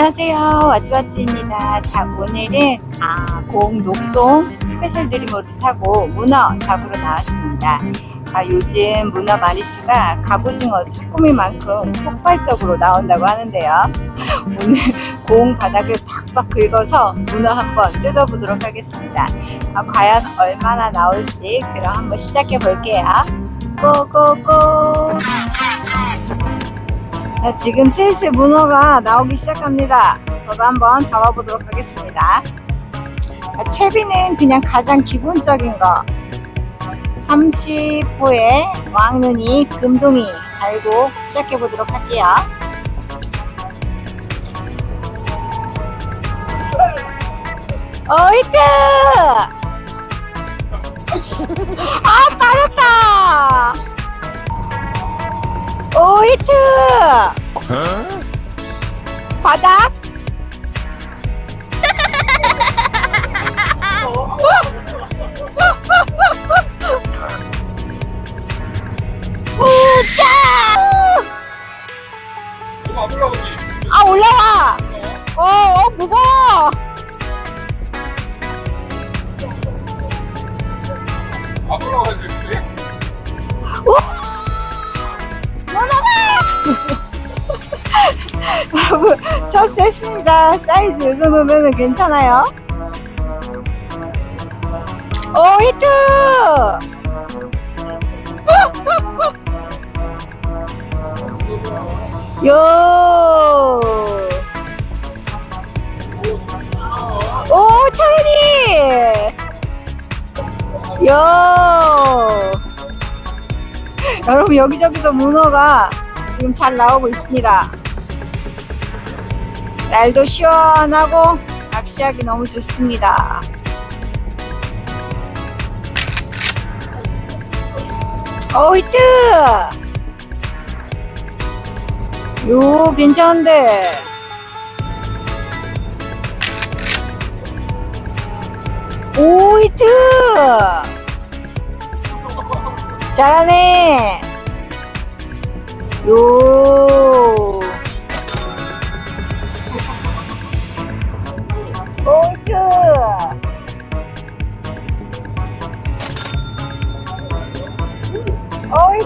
안녕하세요. 왓츠왓츠입니다. 자, 오늘은 아, 공 녹동 스페셜 드리모를 타고 문어 잡으러 나왔습니다. 아, 요즘 문어 마리수가 갑오징어 쭈꾸미만큼 폭발적으로 나온다고 하는데요. 오늘 공 바닥을 팍팍 긁어서 문어 한번 뜯어보도록 하겠습니다. 아, 과연 얼마나 나올지 그럼 한번 시작해 볼게요. 고고고! 자, 지금 슬슬 문어가 나오기 시작합니다. 저도 한번 잡아보도록 하겠습니다. 자, 채비는 그냥 가장 기본적인 거. 30호에 왕눈이 금동이 달고 시작해 보도록 할게요. 어, 히트! 아, 빠졌다! 오, 히트! 사이즈 이 정도면 괜찮아요? 오, 히트! 요! 오, 차은이! 요! 여러분, 여기저기서 문어가 지금 잘 나오고 있습니다. 날도 시원하고 낚시하기 너무 좋습니다. 오 히트! 요 괜찮은데. 오 히트! 잘하네. 요.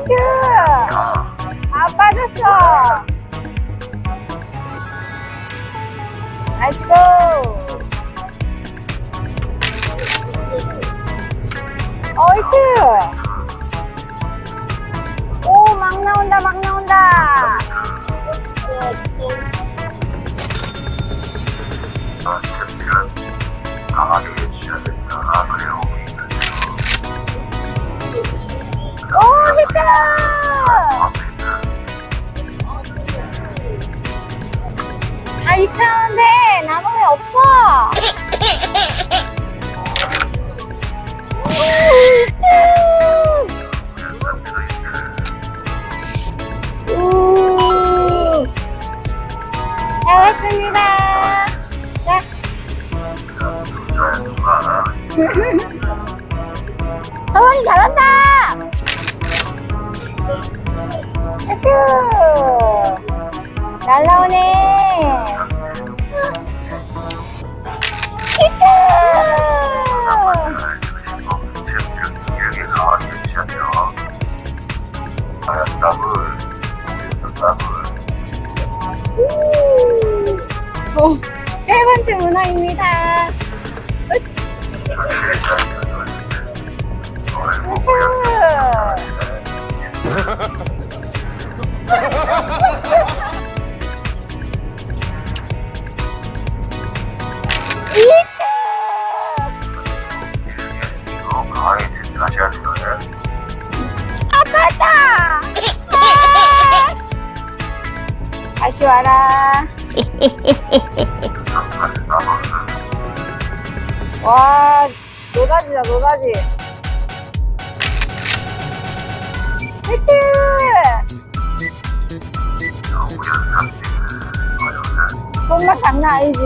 오이트 아 빠졌어. Let's go. 오이트 오막 나온다 막 나온다. 강하게 해주셔야 된다. 아, 그래요. 아 나는 왜 없어 잘 왔습니다. 자, 서원이 잘한다. 히트 날 강하게 하셔야 돼요. 아빠다! 아! 다시 와라. 와, 노다지다, 노다지. 히트! 손맛 장난 아니지?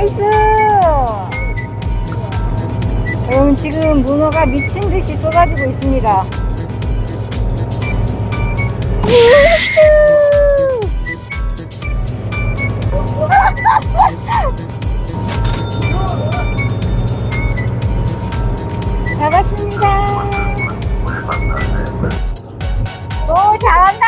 나이스! 여러분 지금 문어가 미친 듯이 쏟아지고 있습니다. 잡았습니다. 오 잘한다.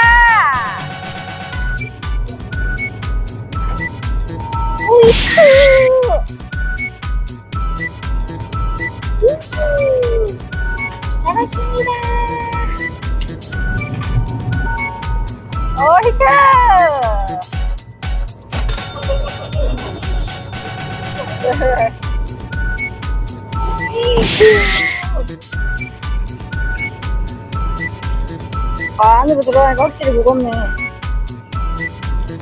잡았습니다. 오 히트. 아, 안으로 들어가니까 확실히 무겁네.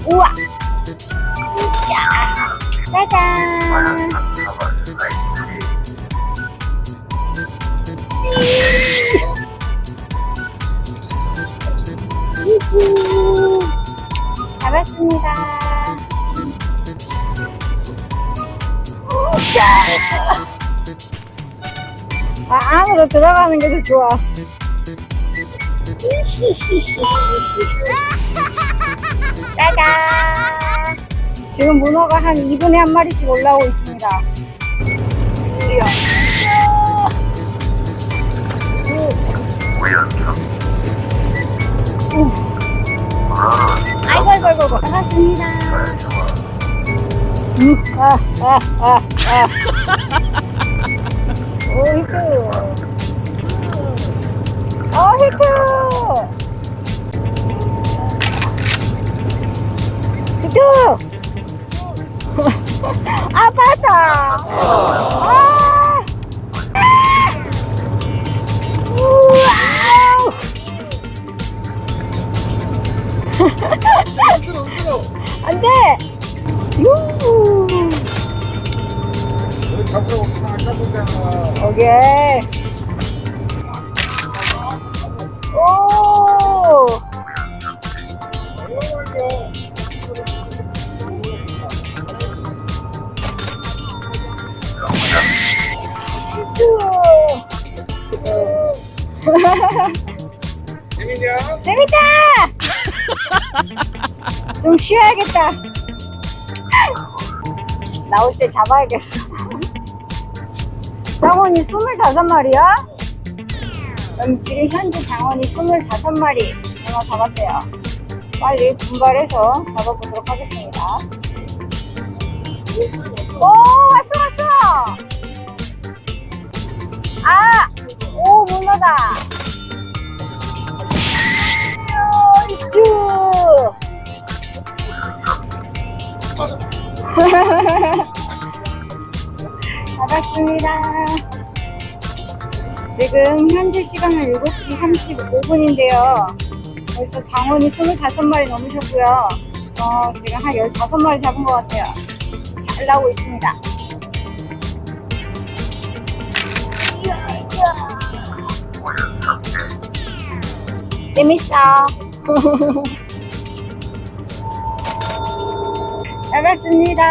우와! 자, 짜잔! 우후. 잡았습니다. 우짜! 아, 안으로 들어가는 게 더 좋아. 짜잔! 지금 문어가 한 2분에 한 마리씩 올라오고 있습니다. 이야. 아이고, 아이고, 아이고. 반갑습니다. 아, 아, 아, 아. 오, 히트. 어, 히트. 히트. 아파다. 아. 흔들어 흔들어 안 돼. 유. 여기 오케이. 재밌냐? 재밌다! 좀 쉬어야겠다. 나올 때 잡아야겠어. 장원이 25마리야? 그럼 지금 현재 장원이 25마리 문어 잡았대요. 빨리 분발해서 잡아보도록 하겠습니다. 오, 왔어, 왔어! 아! 오, 문어다! 쭈! 잡았습니다. 지금 현재 시간은 7시 35분인데요. 벌써 장원이 25마리 넘으셨고요. 저 지금 한 15마리 잡은 것 같아요. 잘 나오고 있습니다. 재밌어. 잡았습니다.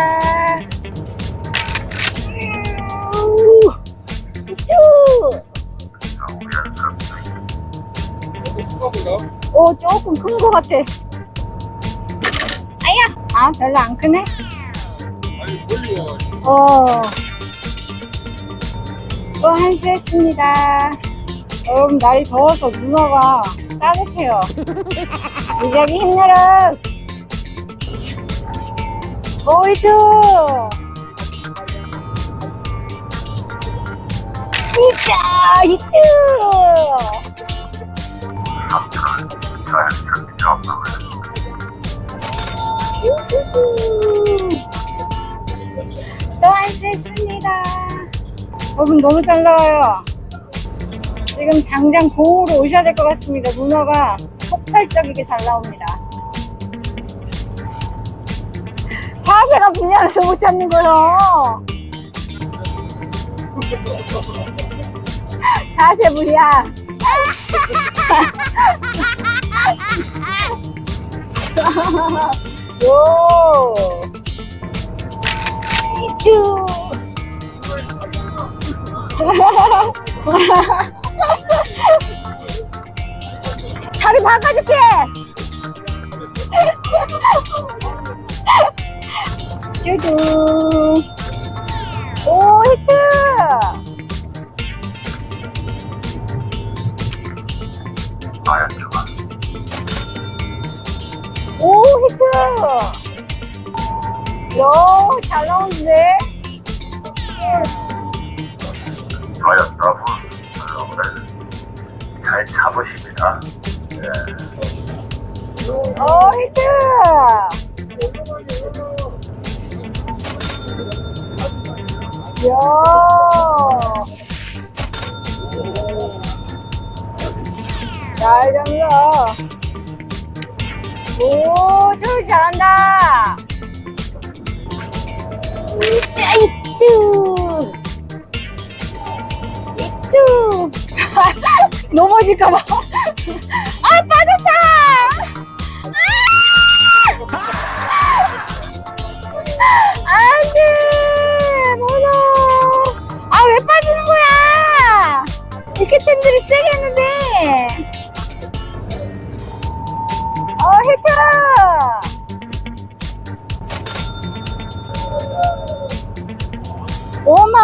오, 조금 큰것 같아. 아야! 아, 별로 안 크네? 어. 또 한수 했습니다. 여러분, 날이 더워서 문어가 따뜻해요. 무지하게 힘내라! 보이드! 이자! 히트! 삼촌은 자연스럽게 잡아갈 우후후. 또 완수했습니다. 여러분 너무 잘 나와요. 지금 당장 공으로 오셔야 될 것 같습니다. 문어가 폭발적이게 잘 나옵니다. 자세가 불리해서 못 잡는 거요. 자세 불리야. 요. 이쭈. 자리 바꿔줄게. 쭈쭈. 오, 저 잘한다. 으짜, 이뚜. 이뚜. 넘어질까봐. 아, 빠졌어! 아! 안 돼! 아, 왜 빠지는 거야? 이렇게 챔들이 세게 했는데! 어, 히트! 오마?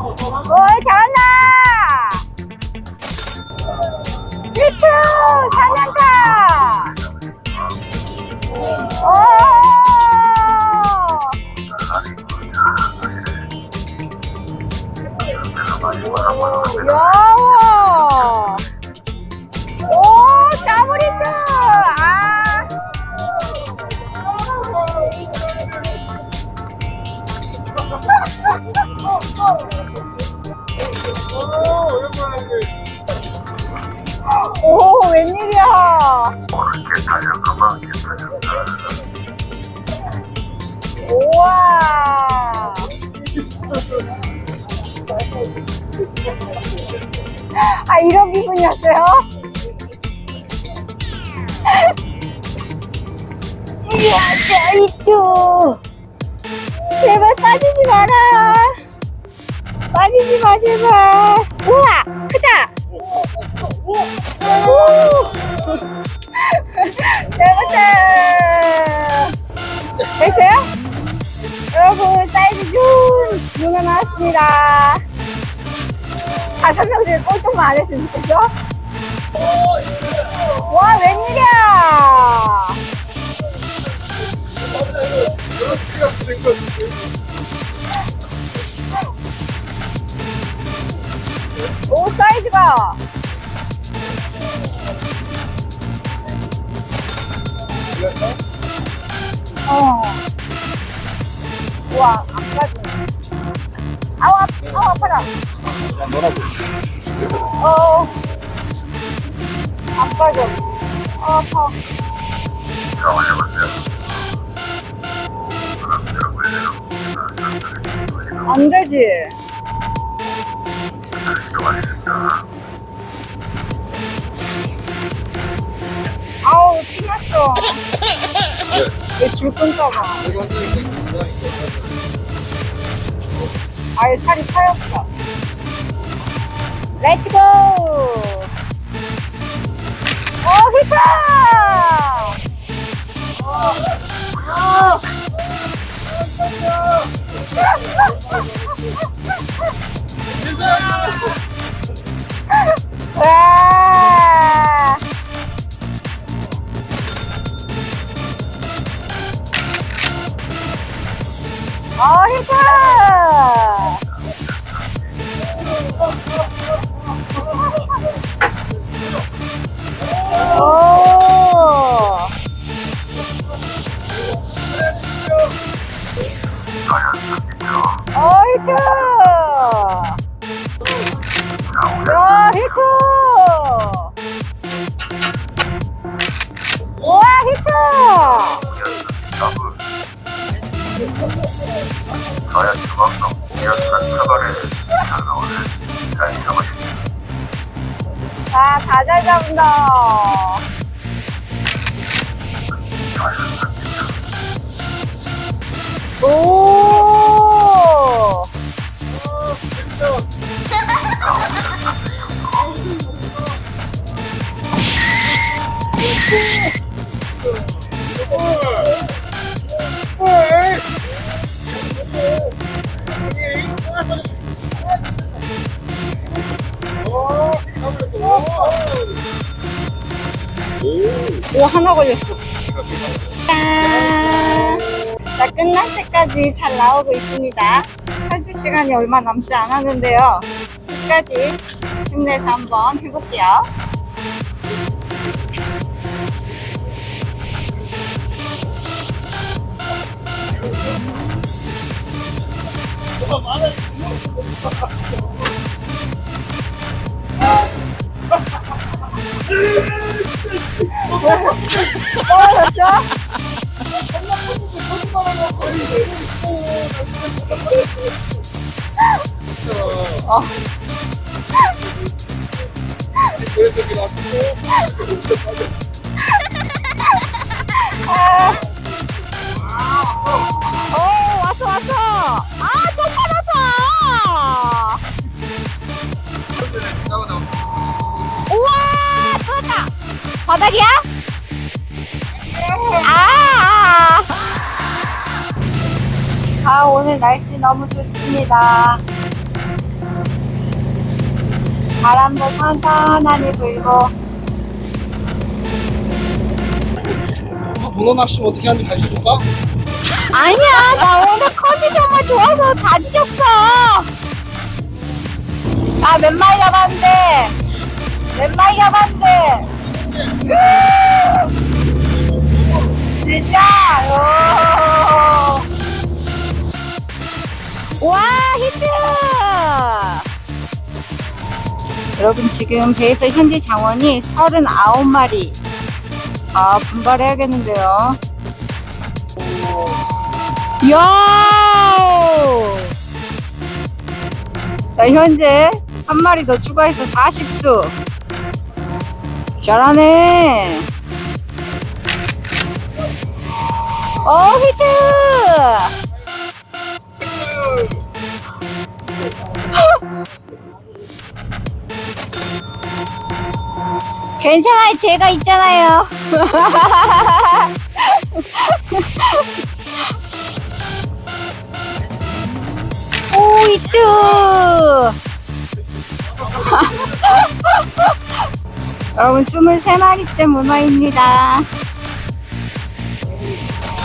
오, 잘 아, 이런 기분이었어요? 이야, 짜리뚜! 제발 빠지지 마라! 빠지지 마, 제발! 우와! 크다! 오! 잘못다! 됐어요? 여러분, 사이즈 좋은 문어 나왔습니다. 다섯 명 중에 꼴등만 안 했으면 좋겠어? 와, 웬일이야! 오, 사이즈가! 어. 우와, 안 빠지네. 아우, 아, 아우, 아파라. 어. 안 빠져. 어, 아파. 안 되지. 아우, 피났어. 왜줄 끊까봐. 아예 살이 파였다. 렛츠고! 어, 히트! 어. 와! 어, 히트! 오! 잘 잡는다. 오! 오, 하나 걸렸어. 짠! 자, 끝날 때까지 잘 나오고 있습니다. 철수 시간이 얼마 남지 않았는데요. 끝까지 힘내서 한번 해볼게요. 떨어졌어? 어. 그래서 이렇 날씨 너무 좋습니다. 바람도 선선하니 불고. 문어 낚시 어떻게 하는지 가르쳐 줄까? 아니야, 나 오늘 컨디션만 좋아서 다 뒤졌어. 아, 몇 마리 잡았는데? 몇 마리 잡았는데? 으! 진짜, 오. 여러분, 지금 배에서 현재 장원이 39마리. 아, 분발해야겠는데요. 이야! 자, 현재 한 마리 더 추가해서 40수. 잘하네. 어, 히트! 괜찮아요. 제가 있잖아요. 오, 히트! 여러분, 23마리째 문어입니다.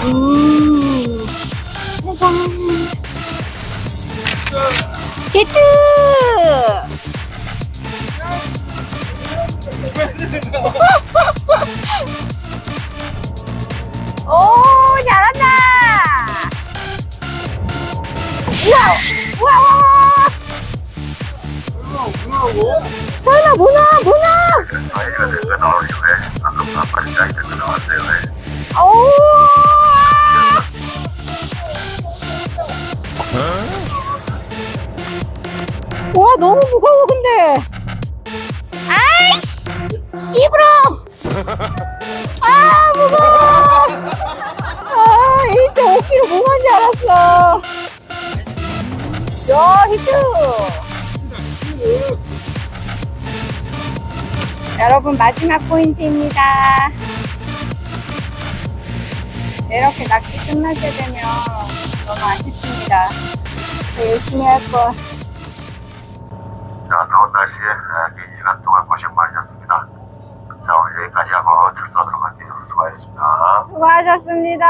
우, 짜잔. 히트! 오, 잘한다! 우와! 우와, 우와? 설마, 문어, 문어! 저희가 될거 나오니 왜? 방금 한 마리 짜리 될거 나왔어요 왜? 오! 와 너무 무거워 근데 씨 씨부러 아 무거워! 아 1.5kg 무거운 줄 알았어. 야 히트! 여러분 마지막 포인트입니다. 이렇게 낚시 때 되면 너무 아쉽습니다. 더 열심히 할 걸. 자, 더운 날씨에 아, 긴 시간 동안 고생 많으셨습니다. 자, 오늘 여기까지 하고 철수하도록 할게요. 수고하셨습니다.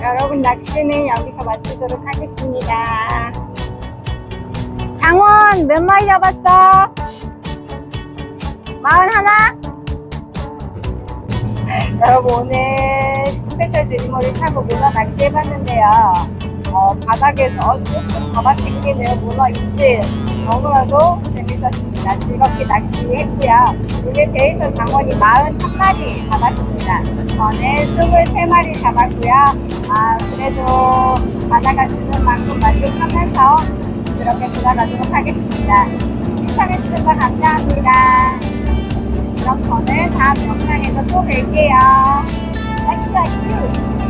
여러분 낚시는 여기서 마치도록 하겠습니다. 장원 몇 마리 잡았어? 마흔 하나? 여러분 오늘 스페셜 드리머를 타고 문어 낚시 해봤는데요. 어, 바닥에서 조금 잡아당기는 문어 있지 너무나도 재밌었습니다. 즐겁게 낚시했고요. 오늘 배에서 장원이 41마리 잡았습니다. 저는 23마리 잡았고요. 아, 그래도 바다가 주는 만큼 만족하면서 그렇게 돌아가도록 하겠습니다. 시청해주셔서 감사합니다. 그럼 저는 다음 영상에서 또 뵐게요. 아추 아추.